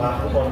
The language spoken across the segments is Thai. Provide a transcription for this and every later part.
มาทุกคน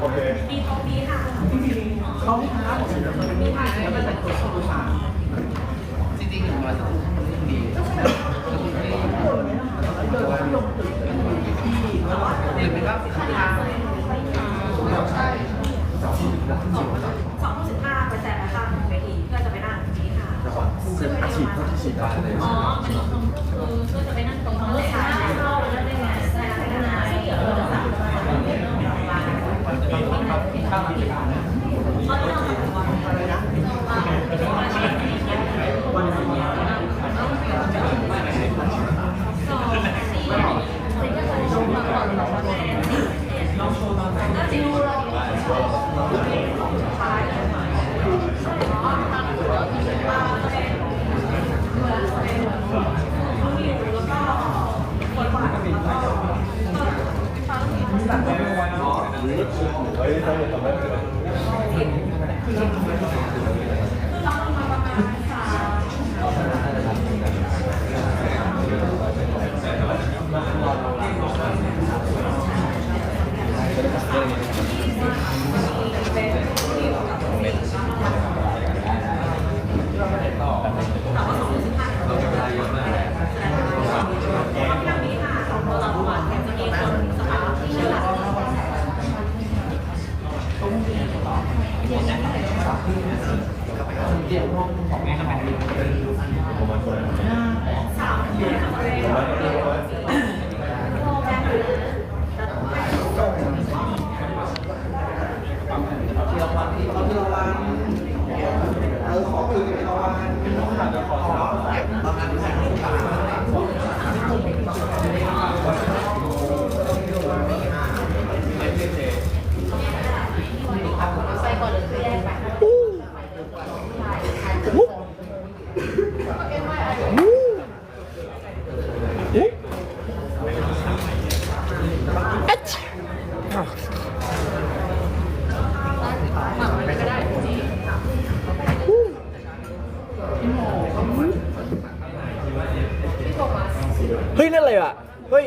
นครสวรรค์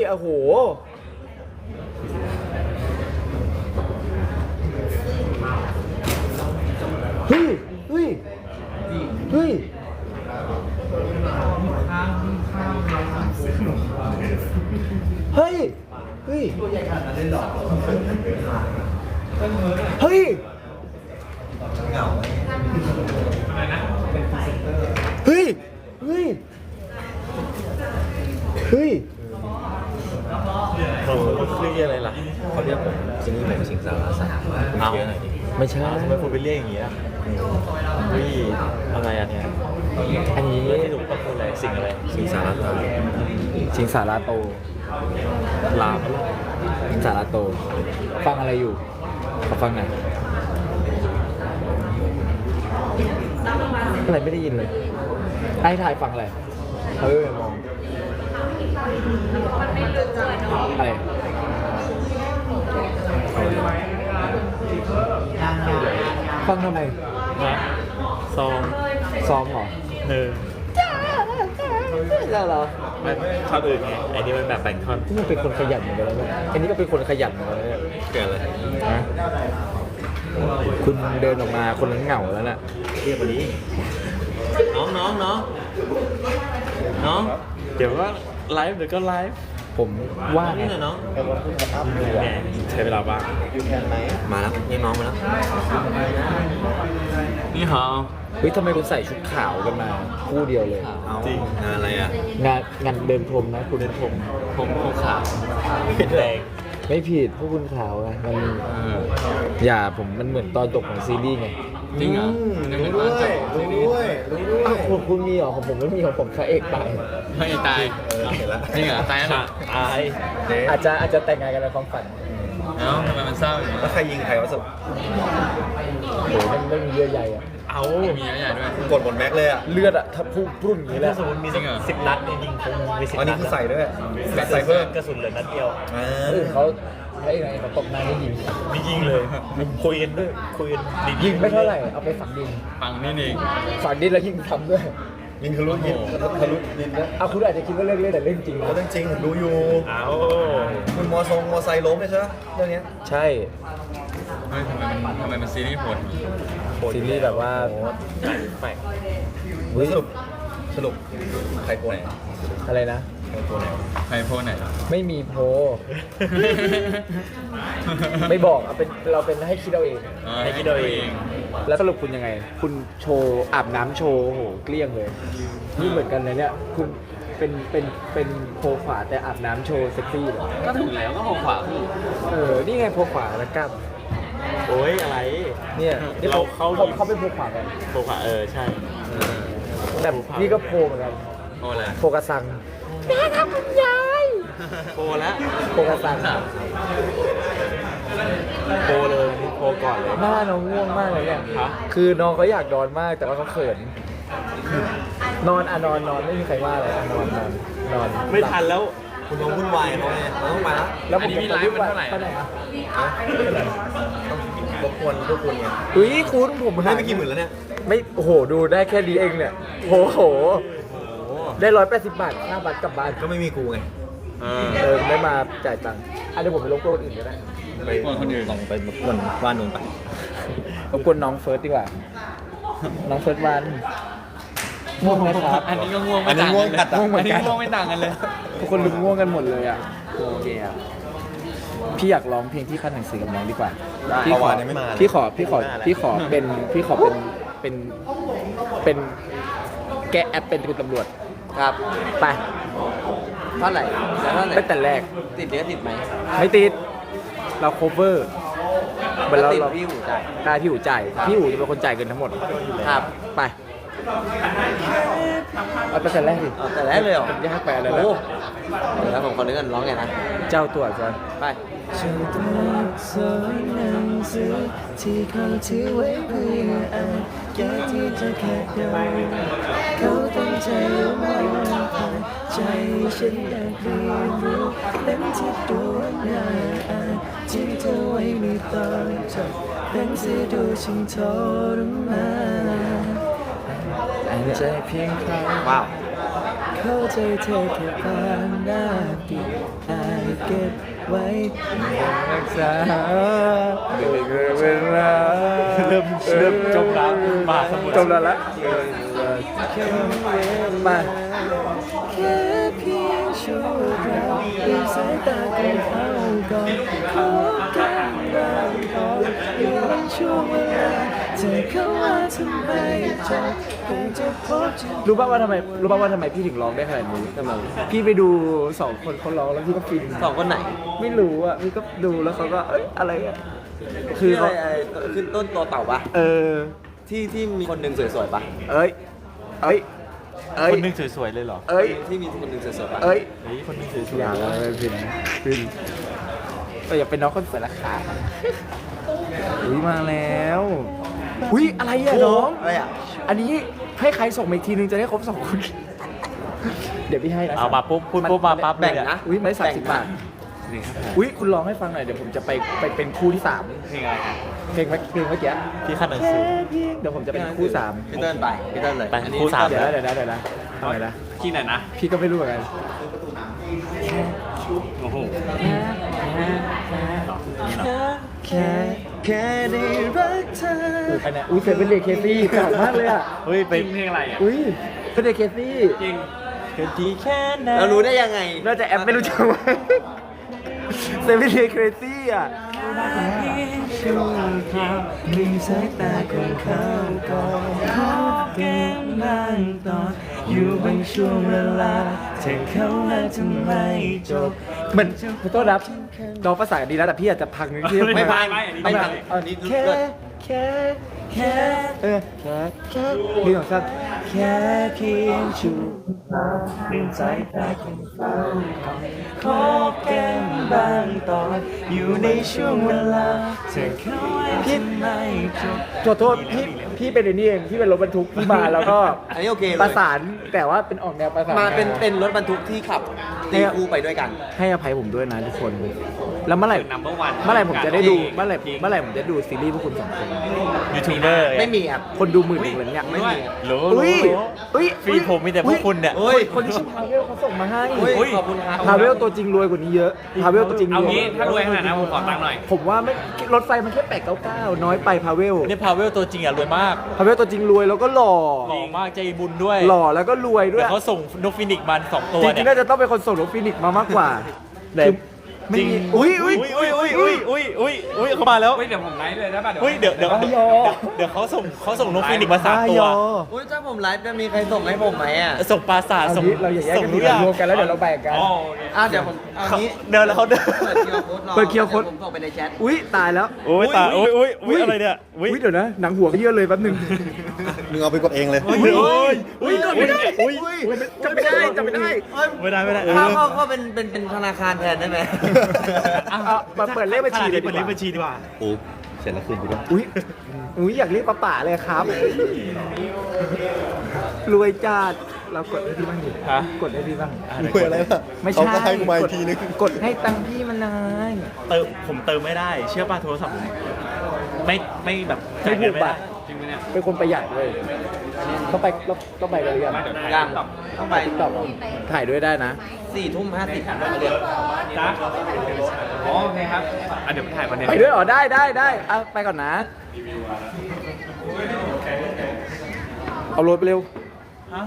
โอ้โห เฮ้ย เฮ้ย เฮ้ยเฮ้ย เฮ้ย เฮ้ย เฮ้ย เฮ้ย เขาเรียกอะไรล่ะเขาเรียกผมซิงนี่ผมสิงสารสามเอาหน่อยดิไม่ใช่ทำไมคุณไปเรียกอย่างเงี้ยวิอะไรอันเนี้ยอันนี้ที่ถูกต้องคืออะไรสิ่งอะไรสิงสารสามสิงสาราโตลามสิงสาราโต ฟังอะไรอยู่ขอฟังหน่อยอะไรไม่ได้ยินเลยไอ้ถ่ายฟังอะไรเออมองอะไร ฟังทำไมนะซองซ้อมเหรอเออแล้วเหรอไม่ท่อนอื่นไงไอ้นี่มันแบบแบ่งท่อนที่มันเป็นคนขยันเหมือนกันแล้วเนี่ยอันนี้ก็เป็นคนขยันเหมือนกันแล้วเนี่ยเกิดอะไรนะคุณเดินออกมาคนนั้นเหงาแล้วน่ะเรียกวันนี้น้องน้องน้องน้องเดี๋ยวก็ไลฟ์เดี๋ยวก็ไลฟ์ ผมว่านี่ไงหน่อยน้องแหมใช้เวลาบ้างมาแล้วนี่น้องมาแล้ว นี่ฮาวเฮ้ยทำไมคุณใส่ชุดขาวกันมา คู่เดียวเลยจริงงานอะไรอะ งานงานเดินพรมนะคุณเดินผมผมผมขาวเป็นแดงไม่ผิดพวกคุณขาวไงมันเอออย่าผมมันเหมือนตอนจบของซีรีส์ไง จริงเหรอรู้ด้วยรู้ด้วยรู้ด้วยอ้าวคุณคุณมีเหรอของผมไม่มีของผมพระเอกตายไม่ตายเห็นแล้ว จริงเหรอตายแล้วเหรอตายอาจจะอาจจะแต่งงานกันในความฝันเอ้าทำไมมันเศร้าอย่างนี้แล้วใครยิงใครวะสุโหมันไม่มีเยื่อใยอะเอามีเยอะใหญ่ด้วย กดหมดแม็กเลยอะเลือดอะถ้าพุ่งพุ่งอย่างนี้แหละสมมติมีจริงเหรอ สิบนัดเนี่ยยิงคงมีสิบอันนันี้ดคือใส่ด้วยใส่ใส่เพิ่มกระสุนเหลือนัดเดียว อ่าคนอื่นเขา พระเอกอะไรเขาตบหน้าไม่ยิงไม่ยิงเลยคุยกันด้วยคุยกันดีๆยิงไม่เท่าไหร่เอาไปฝังดินฟังนี่เองฝังดินแล้วยิงทำด้วยยิงทะลุยิงทะลุดินนะเอาคุณอาจจะคิดว่าเรื่องเล่นแต่เรื่องจริงก็นะเรื่องจริงผมดูอยู่เอาคุณมอทรงมอไซค์ล้มเลยใช่ไหมเรื่องเนี้ยใช่เฮ้ยทำไมมันทำไมมันซีรีส์โหดซีรีส์แบบว่าแปลกอุ๊ยสรุปสรุปใครโกนอะไรนะ ใครโกนไหนใครโพสไหน ไม่มีโพลไม่บอกเอาเป็นเราเป็นให้คิดเอาเอง ให้คิดเอาเอง แล้วสรุปคุณยังไง คุณโชว์อาบน้ำโชว์โอ้โหเกลี้ยงเลย นี่เหมือนกันเลยเนี่ยคุณเป็นเป็นเป็นโพลขวาแต่อาบน้ำโชว์เซ็กซี่เลยก็ถูกแล้วก็ของขวาพี่เออนี่ไงโพลขวาแล้วกล้ามโอ้ยอะไร เนี่ยนี่เราเข้าเขายิม เขาเป็นโพลขวากันโปรขวาเออใช่แต่นี่ก็โพลเหมือนกันโอ้แหละโพลกระสัง โปรแล้วโพลกระสังโปรเลยนี่โปรก่อนเลยหน้าน้องง่วงมากเลยเนี่ยฮะคือน้องเขาอยากนอนมากแต่ว่าเขาเขิน นอนอะนอนนอนไม่มีใครว่าอะไรอะนอนนอนนอนไม่ทันแล้วคุณน้องวุ่นวายเขาไงเราต้องมาละแล้วผอันมนี้จะมีไลฟ์มันเท่าไหร่ไปไหนอะรบกวนพวกคุณไงอุ้ยคุณผมมันได้ไปกี่หมื่นแล้วเนี่ยไม่โอ้โหดูได้แค่ดีเองเนี่ยโอ้โหโอ้ ได้ร้อยแปดสิบบาทค่าบัตรกลับบ้านก็ไม่มีกูไงเออเออไม่มาจ่ายตังค์อะเดี๋ยวผมไปรบกวนคนอื่นก็ได้ไปลองไปรบกวนบ้านนู้นไปรบกวนน้องเฟิร์สดีกว่า น้องเฟิร์สวันง่วงไหมครับอันนี้ก็ง่วงอัไม่นนี้ต่างง่วงกันกัดอะอันนี้ง่วงไม่ต่างกันเลยทุกคนลุกง่วงกันหมดเลยอะโอเคอะพี่อยากร้องเพลงที่ขั้นหนังสือกับน้องดีกว่าพี่ขอเมื่อวานยังไม่มาเลยพี่ขอพี่ขอพี่ขอเป็นพี่ขอเป็นเป็นเป็นแกะแอปเป็นคุณตำรวจ ครับ ไป เท่าไหร่แล้วเท่าไหร่ตั้งแต่แรก ติดเนื้อติดไหมไม่ติด เรา cover เหมือนเราติดเราพี่หูจ่ายได้พี่อู๋จ่ายพี่อู๋จะเป็นคนจ่ายเงินทั้งหมด ครับไปเอาตั้งแต่แรกดิเอาแต่แรกเลยเหรอ มันยากไปอะไรโอ้นะโหเดี๋ยวแล้วผมขอนึกกันร้องไงนะ เจ้าตัวจอนไป เจ้าตัวสอนหนังสือที่เขาถือไว้เพื่ออ่านอยากที่จะแค่เดินเขาตั้ง ใจมองผ่านใจฉันอยากเรียนรู้เล่มที่ดูน่าอ่านที่เธอไว้ในตอนจบหนังสือดูฉันทรมานใจเพียงครั้งว้าวเข้าใจเธอแค่ผ่านหน้าปิดอายเก็บไว้รักษาเด็กเวลาเริ่มเริ่มจมน้ำมาจมแล้วละ มาแค่เพียงชั่วคราวดูสายตาของเขาก่อนขอกันบางตอนอยู่บางช่วงเวลาเธอเข้ามาทำไมจบคงจะพบเจอรู้ป่าวว่าทำไมรู้ป่าวว่าทำไมพี่ถึงร้องได้ขนาดนี้ทำไมพี่ไปดูสองคนเขาร้องแล้วพี่ก็ฟินสองคนไหน ไม่รู้อะพี่ก็ดูแล้วเขาก็เอ้ยอะไรอะคืออเขาอะไรอะไรขึ้นต้นตัวเต่าปะเออที่ที่มีคนหนึ่งสวยๆปะเอ้ย เอ้ย เอ้ย คนหนึงสวยๆเลยเหรอเอ้ย ที่มีคนหนึ่งสวยๆปะเอ้ย เฮ้ยคนหนึงสวยอย่าเลยพินพินเอออย่าเป็นน้องคนสวยละค่ะอุ้ยมาแล้วอุ้ยอะไรอะน้อง อะไรอะ อันนี้ให้ใครส่งมาอีกทีนึงจะได้ครบสองคน เดี๋ยวพี่ให้นะเอามาปุ๊บพูดปุ๊บมาปั๊บแบ่งเลยนะ อุ้ยไม่สามสิบบาท นี่ครับอุ้ยคุณร้องให้ฟังหน่อยเดี๋ยวผมจะไปไปเป็นคู่ที่สามเพลงอะไรครับเพลงเมื่อเพลงเมื่อกี้ที่ขั้นหนังสือ เดี๋ยวผมจะเป็นคู่สามพี่เติ้ลไปพี่เติ้ลเลยไปอันนี้คู่สาม เดี๋ยวนะเดี๋ยวนะเดี๋ยวนะทำไมนะที่ไหนนะ พี่ก็ไม่รู้เหมือนกันโอ้โหแค่แค่ได้รักเธออันเนี้ยอุ้ยเซเว่นเดย์เคซี่เก่ามากเลยอะเฮ้ยเป็นเพลงอะไรอะอุ้ยเซเว่นเดย์เคซี่จริงเกิดดีแค่ไหนเรารู้ได้ยังไงน่าจะแอปไม่รู้จักว่าเซเว่นเดย์เคซี่อะช่วงคราวมีสายตาของเขาก่อนขอแก้มบางตอนอยู่บางช่วงเวลาเธอเข้ามาทำไมจบเหมือนขอโทษนะครับน้องภาษาดีแล้วแต่พี่อาจจะพังนิดเดียวไม่ไม่ไม่อันนี้ไม่ไม่ทันนี่แค่เลิศแค่แค่เออแค่แค่พี่ของสั้นแค่เพียงชั่วคราวมีสายตาของเขาก่อนขอ บางตอนอยู่ในช่วงเวลาเธอเข้ามาทำไมจบ ขอโทษพี่พี่เป็นไอ้นี่เองพี่เป็นรถบรรทุกที่มาแล้วก็อันนี้โอเคเลย ประสานแต่ว่าเป็นออกแนวประสานมาเป็นงเป็นรถบรรทุกที่ขับตีคู่ไปด้วยกัน ให้อภัยผมด้วยนะทุกคนแล้วเมื่อไหร่นัมเบอร์วันเมื่อไหร่ผมจะได้ดูเมื่อไหร่เมื่อไหร่ผมจะดูซีรีส์พวกคุณสองคนยูทูบเบอร์ไม่มีครับคนดูหมื่นหนึ่งเลยเนี่ยไม่มีรู้อุ้ยรู้อุ้ยฟรีผมมีแต่พวกคุณเนี่ยโอ้ยคนที่ชื่อพาเวลเขาส่งมาให้อุ้ยขอบคุณครับพาเวลตัวจริงรวยกว่านี้เยอะพาเวลตัวจริงเอางี้ถ้ารวยขนาดนั้นผมขอตังค์หน่อยผมว่าไม่รถไฟมันแค่แปดเก้าเก้าน้อยไปพาเวลนี่พาเวลตัวจริงอะรวยมากพาเวลตัวจริงรวยแล้วก็หล่อหล่อมากใจบุญด้วย หล่อแล้วก็รวยด้วยเดี๋ยวเขาส่งนกฟินิกซ์มาสองตัวจริเนี่งยๆน่าจะต้องเป็นคนส่งรถฟินิกซ์มามากกว่าแต่คือ ไม่จริง มีอุ้ยอุ้ยอุ้ยอุ้ยอุ้ยอุ้ยอุ้ยอุ้ยเขามาแล้วเฮ้ยเดี๋ยวผมไลฟ์เลยได้ป่ะเฮ้ยเดี๋ยวเดี๋ยวบ้ายอเดี๋ยวเขาส่งเขาส่งนกฟินิกซ์มาสามตัวอุ้ยถ้าผมไลฟ์จะมีใครส่งให้ผมไหมอะส่งปราสาทเอาส่งงี้เราอย่าแยกส่งกันทุดีกอย่าง รวมกันแล้วเดี๋ยวเราแบ่งกัน อ๋อโอเค อะเดี๋ยวผมเอางี้เดินแล้วเขาเดิน เปิด QR code รอเปิด QR code ดี๋ยวผมส่งไปในแชทอุ้ยตายแล้วโอ้ยตายโอ้ยโอ้ยโอ้ยอะไรเนี่ยอุ้ยอุ้ยเดี๋ยวนะหนังหัวเยอะเลยแป๊บนึงมึงเอาไปกดเองเลยโอ้ยโอ้ยอุ้ยกดไม่ได้อุ้ย จำไม่ได้จำไม่ได้ไม่ได้ไม่ได้เอถ้าอเขาเขาเป็นเป็นเป็นธนาคารแทนได้ไหมเอามาเปิดเลขบัญชีเลเลยยเปิดเลขบัญชีดีกว่า โอ้เสร็จแล้วคืนกูด้วยอุ้ยอุ้ยอยากเรียกป้าป๋าเลยครับ รวยจัดเรากดให้พี่บ้างดิฮะ กดให้พี่บ้างรวยอะไรล่ะไม่เขาใช่ก็ให้กูมาอีกทีนึงกดให้ตังค์พี่มันเลยเติมผมเติมไม่ได้ เชื่อป่ะโทรศัพท์ผมไม่ไม่แบบไม่จ่ายเงิถูนกไม่ปะได้ จริงไหมเนี่ยเป็นคนประหยัดเลยต้องไปต้องต้องไปกันหรือยังไม่เดี๋ยวถ่ายยังต่อต้องไปตอบถ่ายด้วยได้นะ สี่ทุ่มห้าสิบจ้าอ๋อโอเคครับอะเดี๋ยวไปถ่ายคอนเทนต์ไปด้วยเหรอได้ได้ได้เอาไปก่อนนะ เอารถไปเร็ว ฮะ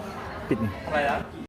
ปิดนี่ อะไรนะ